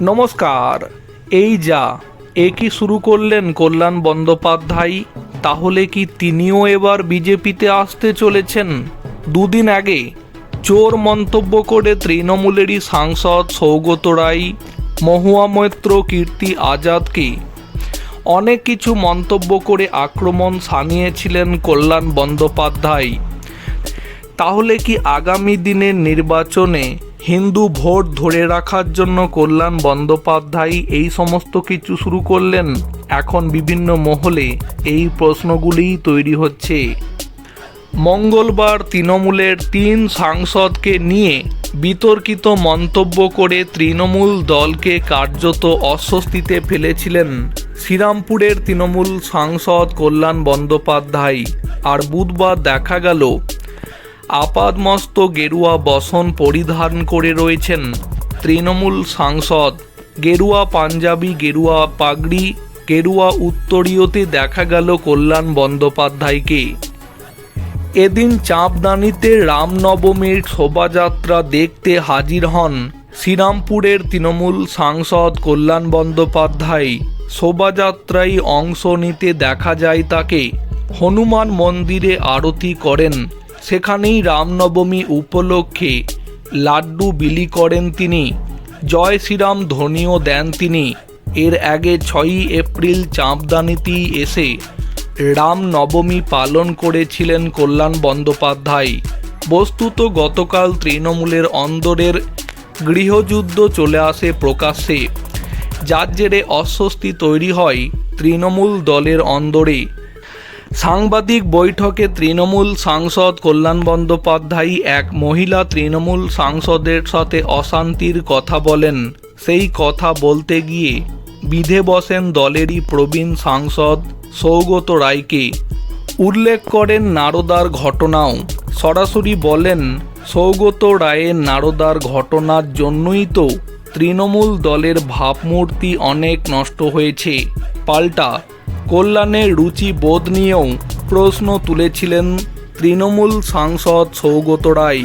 নমস্কার, এই যা, এ কি শুরু করলেন কল্যাণ বন্দ্যোপাধ্যায়? তাহলে কি তিনিও এবার বিজেপিতে আসতে চলেছেন? দুদিন আগে, চোর মন্তব্য করে তৃণমূলেরই সাংসদ সৌগত রায়, মহুয়া মৈত্র কীর্তি আজাদকে অনেক কিছু মন্তব্য করে আক্রমণ সানিয়েছিলেন কল্যাণ বন্দ্যোপাধ্যায়। তাহলে কি আগামী দিনের নির্বাচনে হিন্দু ভোট ধরে রাখার জন্য কল্যাণ বন্দ্যোপাধ্যায় এই সমস্ত কিছু শুরু করলেন? এখন বিভিন্ন মহলে এই প্রশ্নগুলিই তৈরি হচ্ছে। মঙ্গলবার তৃণমূলের তিন সাংসদকে নিয়ে বিতর্কিত মন্তব্য করে তৃণমূল দলকে কার্যত অস্বস্তিতে ফেলেছিলেন শ্রীরামপুরের তৃণমূল সাংসদ কল্যাণ বন্দ্যোপাধ্যায়। আর বুধবার দেখা গেল আপাদমস্ত গেরুয়া বসন পরিধান করে রয়েছেন তৃণমূল সাংসদ। গেরুয়া পাঞ্জাবি, গেরুয়া পাগড়ি, গেরুয়া উত্তরীয়তে দেখা গেল কল্যাণ বন্দ্যোপাধ্যায়কে। এদিন চাঁপদানিতে রামনবমীর শোভাযাত্রা দেখতে হাজির হন শ্রীরামপুরের তৃণমূল সাংসদ কল্যাণ বন্দ্যোপাধ্যায়। শোভাযাত্রায় অংশ নিতে দেখা যায় তাকে। হনুমান মন্দিরে আরতি করেন সেখানেই রামনবমী উপলক্ষে লাড্ডু বিলি করেন তিনি। জয় শ্রীরাম ধ্বনিও দেন তিনি। এর আগে ছয়ই এপ্রিল চাঁপদানিতেই এসে রামনবমী পালন করেছিলেন কল্যাণ বন্দ্যোপাধ্যায়। বস্তুত গতকাল তৃণমূলের অন্দরের গৃহযুদ্ধ চলে আসে প্রকাশ্যে। যার জেরে অস্বস্তি তৈরি হয় তৃণমূল দলের অন্দরে। সাংবাদিক বৈঠকে তৃণমূল সাংসদ কল্যাণ বন্দ্যোপাধ্যায় এক মহিলা তৃণমূল সাংসদের সাথে অশান্তির কথা বলেন। সেই কথা বলতে গিয়ে বিধে বসেন দলেরই প্রবীণ সাংসদ সৌগত রায়কে। উল্লেখ করেন নারদার ঘটনাও। সরাসরি বলেন, সৌগত রায়ের নারদার ঘটনার জন্যই তো তৃণমূল দলের ভাবমূর্তি অনেক নষ্ট হয়েছে। পাল্টা কল্যাণের রুচি বোধ নিয়েও প্রশ্ন তুলেছিলেন তৃণমূল সাংসদ সৌগত রায়।